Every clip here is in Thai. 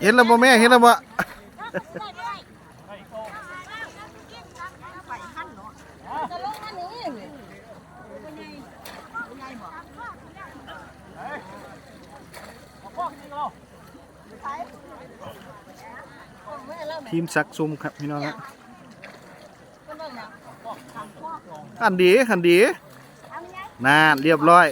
เห็นแล้วบ่แม่เห็นแล้วบ่จะลงมาหนูอย่างนี้ทีมซักซุ่มครับพี่น้องครับขันดีขันดีน่าเรียบร้อย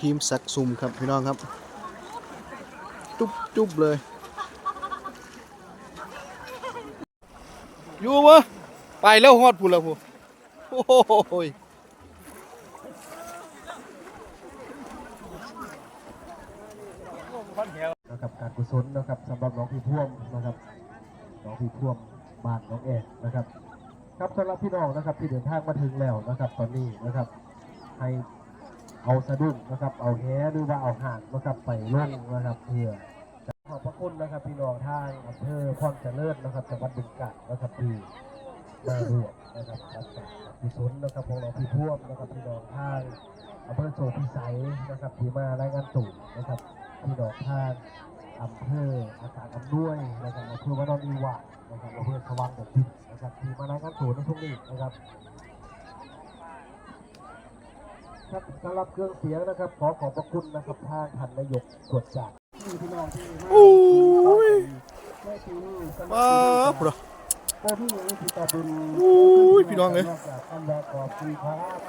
ทีมสักซุ่มครับพี่น้องครับ จุ๊บจุ๊บเลย อยู่วะไปแล้วฮอดพูนแล้วพูโอ้ย นะครับการกุศลนะครับสำหรับน้องพี่พ่วงนะครับน้องพี่พ่วงบ้านน้องเอกนะครับ ครับสำหรับพี่น้องนะครับที่เดินทางมาถึงแล้วนะครับ ตอนนี้นะครับให้เอาสะดุ้งนะครับ เอาแหหรือว่าเอาห่างนะครับไปลงนะครับเพื่อขอบพระคุณนะครับพี่น้องทางอำเภอพรเจริญนะครับจังหวัดบึงกาฬนะครับที่มาร่วมนะครับจัดการกุศลนะครับของน้องพี่พ่วงนะครับพี่น้องทางอำเภอโสพิสัยนะครับที่มารายงานตู่นะครับ พี่น้องทางอำเภออากาศอำนวยนะครับอำเภอวานอนอีวะนะครับอำเภอสว่างแบบดินนะครับที่มารายงานตัวในช่วงนี้นะครับครับสำหรับเครื่องเสียงนะครับ ขอขอบพระคุณนะครับทางท่านนายกตรวจจับพี่น้องที่โอ้ยแม่ปีนี้สำหรับว้าปีนี้บพ่อพี่ยังพี่ตาบุญโอ้ยพี่น้องเอ้ย นอกจากคำว่าขอบคุณครับ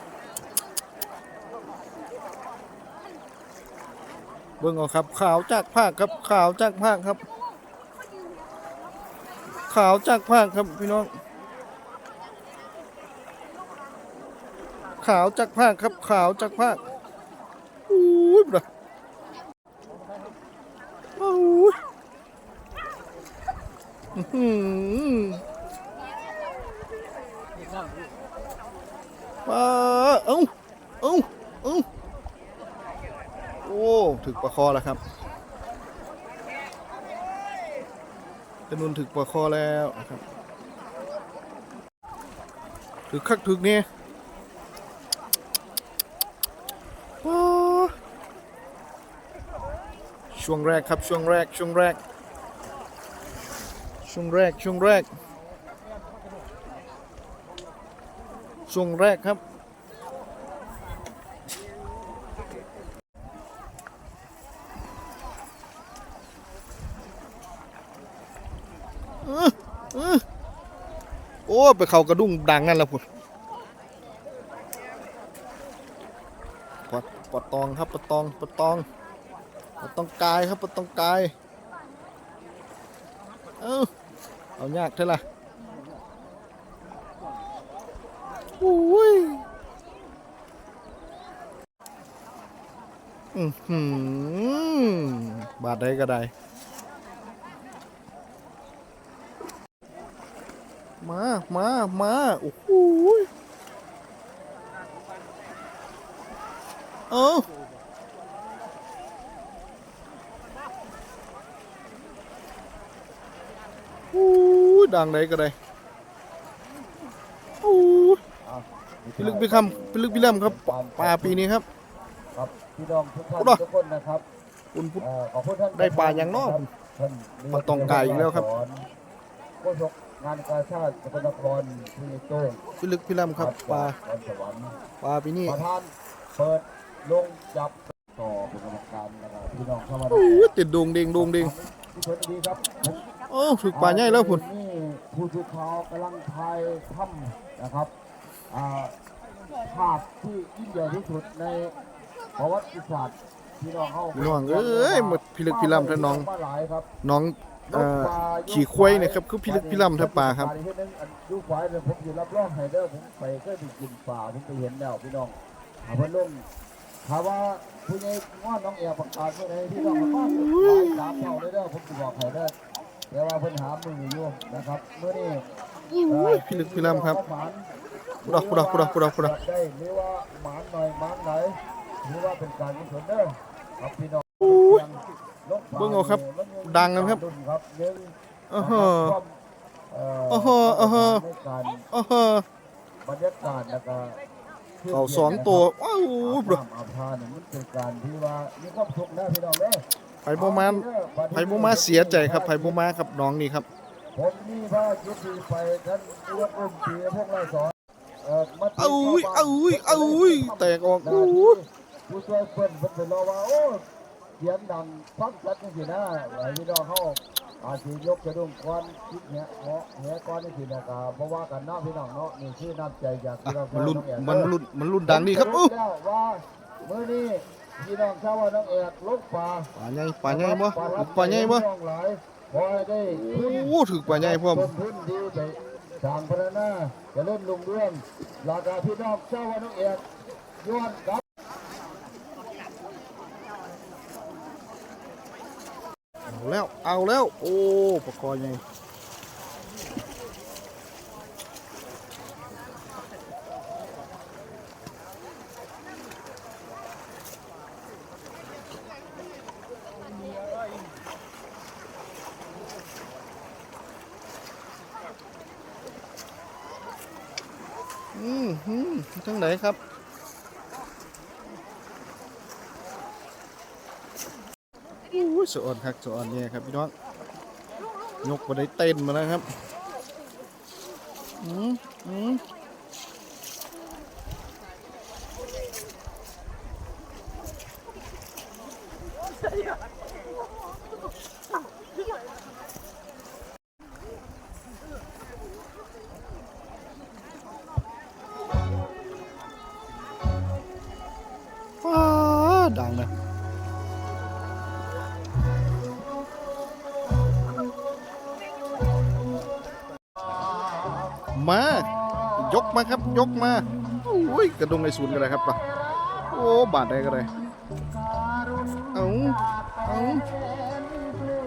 เบิ่งเอาครับขาวจากภาคครับขาวจากภาคครับขาวจากภาคครับพี่น้องขาวจากภาคครับขาวจากภาคโอ้ยบ่โอ้ยอื้อหือว้าเอ้าเอ้าเอ้า โอ้ ถึกประคอแล้วครับจำนวนถึกประคอแล้วนะครับถึกคักถึกเนี่ยช่วงแรกครับช่วงแรกช่วงแรก ช่วงแรกช่วงแรกช่วงแรกครับ โอ้ไปเขากระดุ้งดังนั่นแหละพุ่นปดปดตองครับปดตองปดตองปดตองกายครับปดตองกายเอ้าเอายากเท่าไหร่โอ้ยอือหือบาดได้ก็ได้ มามามาโอ้โหยเอาโอ้ยดังไหนก็ได้โอ้ยพี่ลึกพี่คำพี่ลึกพี่เล่มครับปลาปีนี้ครับ ครับพี่น้องทุกท่านโอ้โหทุกคนนะครับคุณพุทธเอ่อขอบคุณท่านได้ปลาอย่างนอกท่านปลาตองไก่อีกแล้วครับสอนศก งานกาชาติสกลนครที่โต้งพี่ลึกพี่ล่ำครับปลานครสวรรค์ปลาปีนี้ประธานเปิดลงจับต่อเป็นกรรมการนะครับพี่น้องเข้ามาโอ้ยติดดวงเด้งดวงเด้งที่ชนดีครับผมโอ้ถึกปลาใหญ่แล้วพุ่นนี่ผู้สื่อข่าวกำลังทายถ้ำนะครับอ่าภาพที่ยิ่งใหญ่ที่สุดในประวัติศาสตร์พี่น้องเขาพี่น้องเอ้ยหมดพี่ลึกพี่ล่ำท่านน้องมาหลายครับน้องเอ่อขี่ควายเนี่ยครับคือพี่ลึกพี่ล่ำท่าปลาครับที่นึงอันดูควายเนี่ยผมอยู่รับรองไฮเดอร์ผมไปก็ไปกินปลาผมไปเห็นแล้วพี่น้องหาเพิ่นลงถามว่าผู้ใหญ่ง้อน้องเอียประกาศเมื่อไหร่พี่น้องมาบ้านหลายสามเท่าเลยเด้อผมจะบอกไฮเดอร์แต่ว่าเพิ่นหามืออยู่นะครับเมื่อนี้โอ้ยพี่ลึกพี่ล่ำครับหมานพุดอกพุดอกพุดอกพุดอกพุดอกได้หรือว่าหมานหน่อยหมานไหนหรือว่าเป็นการกุศลเด้อครับพี่น้องโอ้ย เบิ่งเอาครับ ดังนะครับครับหนึ่งอ้อฮะเอ่อ้อฮะอ้อฮะในการโอ้โหบรรยากาศแล้วก็เขาสองตัวว้าวอาบบน้ำอาบทานเนี่ยมันเป็นการที่ว่ามีความสุขนะพี่น้องเด้อไผ่บ่มาไผ่บ่มาเสียใจครับไผ่บ่มาครับน้องนี่ครับผมมีพระยุทธีไปท่านอวดอุ้มปีพวกเราสอนเอ่อมาตีเอ้ยข้าบ้านเอ้ยเอ้ยแตกออกหโอ้น้าที่ยผู้ช่วยเปิ้นเพิ่นไปรอว่าโอ้ เสียงดังฟังชัดจังซี่นะไอ้พี่น้องเฮาอาจสิยกกระดุมควันคิดแหะเหาะแหะก้อนนี่สินะก็บ่ว่ากันเนาะพี่น้องเนาะนี่คือน้ำใจจากพี่น้องมันรุ่นองแอกมันรุ่นมันรุ่นดังนี่ครับสโอ้ปแล้วว่ามื้อนี้พี่น้องชาวว่าน้องแอกลกป่าปลาใหญ่ปลาใหญ่บ่ปลาใหญ่บ่น้องหลายขอให้ได้พื้นโอ้ถึกปลาใหญ่พร้อมต้นทุนดีไปสร้างพัฒนาเจะเล่นลุงเรื่องราคาพี่น้องชาวว่าน้องแอกย้อนกลับ เอาแล้ว เอาแล้ว โอ้ปลาคอใหญ่อืมอืมทั้งไหนครับ อุ้ย สะอ่อนคักสะอ่อนแย่ครับพี่น้องยกมาได้เต้นมาแล้วครับอืมอืม มา ยกมาครับ ยกมาโอ้ยกระดงในศูนย์กันเลยครับป่ะโอ้บาดได้ก็ได้เอาเอา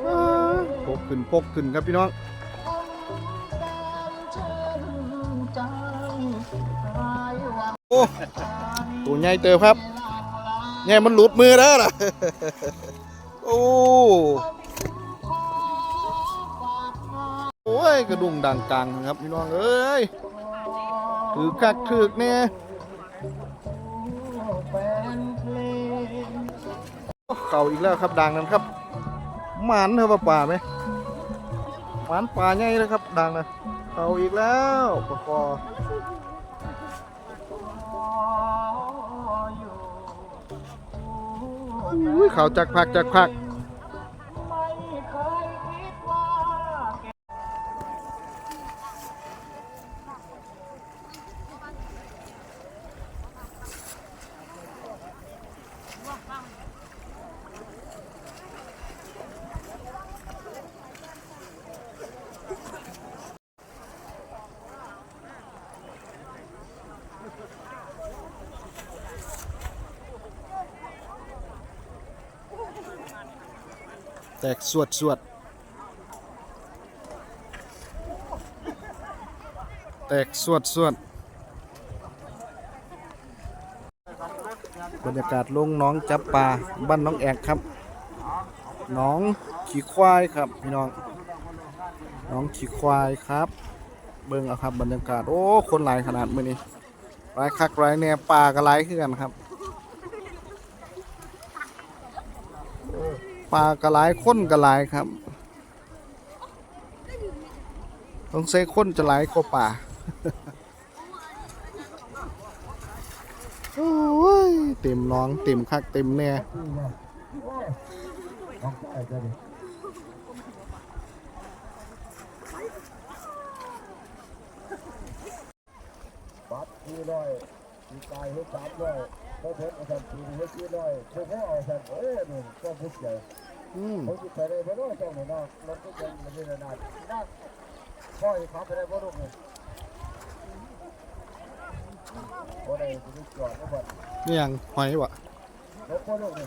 อ่าพกขึ้นพกขึ้นครับพี่น้องโอ้ตัวใหญ่เติบครับใหญ่มันหลุดมือแล้วล่ะโอ้ ยกระดุมดังกลางครับพี่น้องเอ้ยถือคักถือเนี่ยเข่าอีกแล้วครับดังนั้นครับหมานเถอะว่าป่าไหมหมานป่าใหญ่เลยครับดังนะเข่าอีกแล้วปะกออุ้ยเข่าจักพักจักพัก แตกสวดสวดแตกสวดสวดบรรยากาศลงน้องจับปลาบ้านน้องแอกครับ น้องขี่ควายครับพี่น้อง น้องขี่ควายครับ เบิ่งเอาครับบรรยากาศ โอ้ คนหลายขนาดมื้อนี้หลายคักหลายแน่ปลาก็หลายคือกันครับ ปลากระหลายคนกระหลายครับต้องใส่คนจะหลายกว่าป่าโอ้ยเต็มน้องเต็มคักเต็มแน่นี่ไงโอ้ยน้อไอ้เจ้าดิบัตรสี่ร้อยสีกายให้สามร้อย พอเพิ่มอาจารย์สี่ให้สี่ร้อยพวกเขาเอาอาจารย์โอ้ยนี่ก็พุทธใหญ่อืมเขาจะไปได้บ่รู้เจ้าหนูเนาะรถก็ยังไม่ได้นานนั่งพ่อให้เขาไปได้บ่รู้เนี่ยบ่ได้จะได้จอดนะบัดนี่ยังหอยวะรถบ่รู้เลย